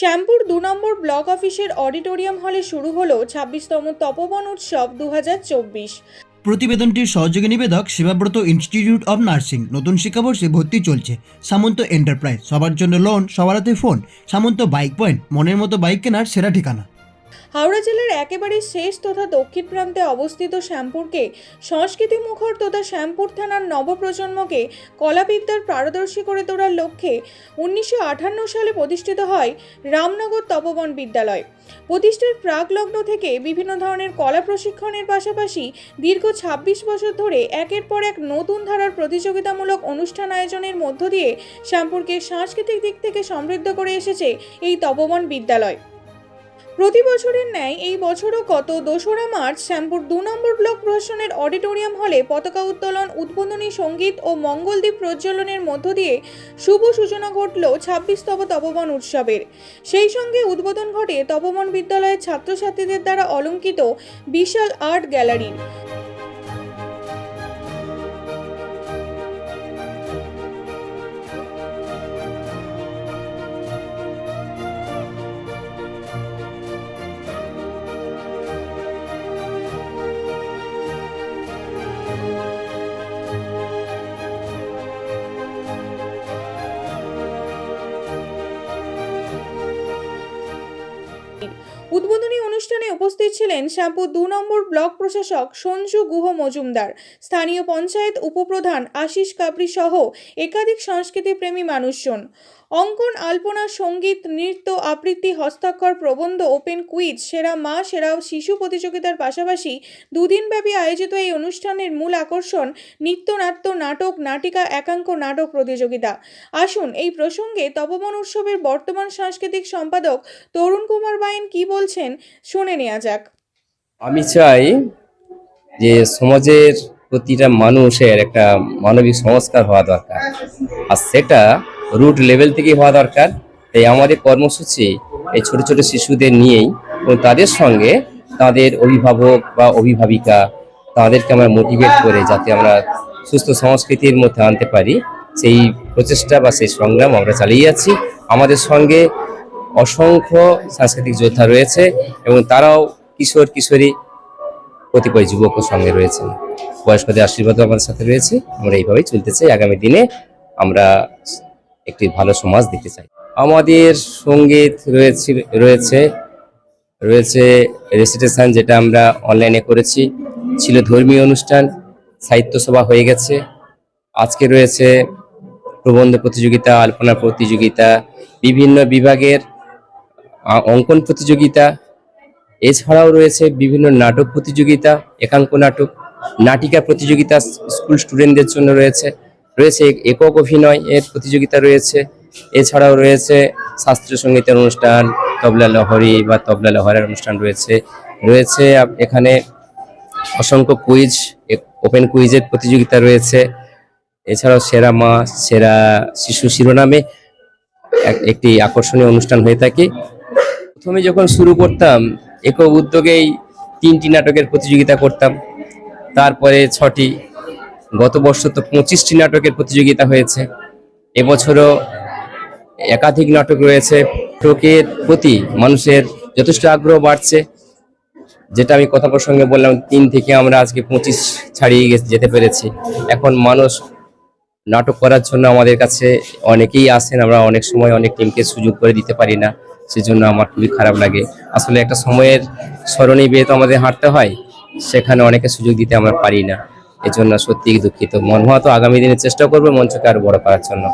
শ্যামপুর দু নম্বর ব্লক অফিসের অডিটোরিয়াম হলে শুরু হলো ছাব্বিশতম তপবন উৎসব দু হাজার চব্বিশ। প্রতিবেদনটির সহযোগী নিবেদক সেবাব্রত ইনস্টিটিউট অব নার্সিং। নতুন শিক্ষাবর্ষে ভর্তি চলছে সামন্ত এন্টারপ্রাইজ। সবার জন্য লোন সবার হাতে ফোন সামন্ত বাইক পয়েন্ট মনের মতো বাইক কেনার সেরা ঠিকানা। হাওড়া জেলার একেবারে শেষ তথা দক্ষিণ প্রান্তে অবস্থিত শ্যামপুরকে সংস্কৃতি মুখর তথা শ্যামপুর থানার নবপ্রজন্মকে কলাবিদ্যার পারদর্শী করে তোলার লক্ষ্যে উনিশশো আটান্ন সালে প্রতিষ্ঠিত হয় রামনগর তপবন বিদ্যালয়। প্রতিষ্ঠার প্রাক লগ্ন থেকে বিভিন্ন ধরনের কলা প্রশিক্ষণের পাশাপাশি দীর্ঘ ২৬ বছর ধরে একের পর এক নতুন ধারার প্রতিযোগিতামূলক অনুষ্ঠান আয়োজনের মধ্য দিয়ে শ্যামপুরকে সাংস্কৃতিক দিক থেকে সমৃদ্ধ করে এসেছে এই তপবন বিদ্যালয়। প্রতি বছরের ন্যায় এই বছরও গত দোসরা মার্চ শ্যামপুর দু নম্বর ব্লক প্রশাসনের অডিটোরিয়াম হলে পতাকা উত্তোলন, উদ্বোধনী সংগীত ও মঙ্গলদ্বীপ প্রজ্বলনের মধ্য দিয়ে শুভ সূচনা ঘটল ছাব্বিশতম তপবন উৎসবের। সেই সঙ্গে উদ্বোধন ঘটে তপবন বিদ্যালয়ের ছাত্রছাত্রীদের দ্বারা অলঙ্কিত বিশাল আর্ট গ্যালারির উদ্বোধনী অনুষ্ঠানে উপস্থিত ছিলেন শ্যামপুর দু নম্বর ব্লক প্রশাসক সঞ্জু গুহ মজুমদার, স্থানীয় পঞ্চায়েত উপপ্রধান আশিস কাপড়ি সহ একাধিক সংস্কৃতিপ্রেমী মানুষজন। অঙ্কন আলপনা সংগীত, নৃত্য, আবৃত্তি, হস্তাক্ষর, প্রবন্ধ, ওপেন কুইজ, সেরা মা, সেরা শিশু প্রতিযোগিতার পাশাপাশি দুদিনব্যাপী আয়োজিত এই অনুষ্ঠানের মূল আকর্ষণ নৃত্যনাট্য নাটক, নাটিকা, একাঙ্ক নাটক প্রতিযোগিতা। আসুন এই প্রসঙ্গে তপবন উৎসবের বর্তমান সাংস্কৃতিক সম্পাদক তরুণ কুমার বাইন কি বলছেন, শুনে নেওয়া যাক। আমি চাই যে সমাজের প্রতিটা মানুষের একটা মানবিক সংস্কার হওয়া দরকার। আর সেটা রুট লেভেল থেকে হওয়া দরকার। তাই আমাদের কর্মসূচি এই ছোট ছোট শিশুদের নিয়েই এবং তাদের সঙ্গে তাদের অভিভাবক বা অভিভাবিকা তাদেরকে আমরা মোটিভেট করে যাতে আমরা সুস্থ সংস্কৃতির মধ্যে আনতে পারি। সেই প্রচেষ্টা বা সেই সংগ্রাম আমরা চালিয়ে যাচ্ছি। আমাদের সঙ্গে অসংখ্য সাংস্কৃতিক যোদ্ধা রয়েছে এবং তারাও কিশোর কিশোরী কতিপয় যুবকের সঙ্গে রয়েছেন। বয়স্কদের আশীর্বাদও আমাদের সাথে রয়েছে। আমরা এইভাবেই চলতে চাই। আগামী দিনে আমরা একটি ভালো সমাজ দিতে চাই। আমাদের সংগীত রয়েছে রয়েছে রয়েছে রেসিটেশন যেটা আমরা অনলাইনে করেছি। ছিল ধর্মীয় অনুষ্ঠান, সাহিত্য সভা হয়ে গেছে। আজকে রয়েছে প্রবন্ধ প্রতিযোগিতা, আলপনা প্রতিযোগিতা, বিভিন্ন বিভাগের অঙ্কন প্রতিযোগিতা। এছাড়াও রয়েছে বিভিন্ন নাটক প্রতিযোগিতা, একাঙ্ক নাটক, নাটিকা প্রতিযোগিতা, স্কুল স্টুডেন্টদের জন্য রয়েছে। রয়েছে একক অভিনয় এর প্রতিযোগিতা রয়েছে। এছাড়াও রয়েছে শাস্ত্রীয় সঙ্গীতের অনুষ্ঠান, তবলা লহরি বা তবলা লহরের অনুষ্ঠান রয়েছে। রয়েছে এখানে অসংখ্য কুইজ ওপেন কুইজের প্রতিযোগিতা রয়েছে। এছাড়াও সেরা মা, সেরা শিশু শিরোনামে এক- একটি আকর্ষণীয় অনুষ্ঠান হয়ে থাকে। প্রথমে যখন শুরু করতাম, একক উদ্যোগেই তিনটি নাটকের প্রতিযোগিতা করতাম। তারপরে ছটি, গত বর্ষ তো পঁচিশটি নাটকের প্রতিযোগিতা হয়েছে। এবছরও একাধিক নাটক রয়েছে। নাটকের প্রতি মানুষের যথেষ্ট আগ্রহ বাড়ছে। যেটা আমি কথা প্রসঙ্গে বললাম, তিন থেকে আমরা আজকে পঁচিশ ছাড়িয়ে যেতে পেরেছি। এখন মানুষ নাটক করার জন্য আমাদের কাছে অনেকেই আসেন, আমরা অনেক সময় অনেক টিমকে সুযোগ করে দিতে পারি না। সেজন্য আমার খুবই খারাপ লাগে। আসলে একটা সময়ের স্মরণে বিয়ে তো আমাদের হাঁটতে হয়, সেখানে অনেকে সুযোগ দিতে আমরা পারি না। এজন্য সত্যিই দুঃখিত। মন হওয়া তো আগামী দিনে চেষ্টা করবে মঞ্চকে আরও বড় করার জন্য।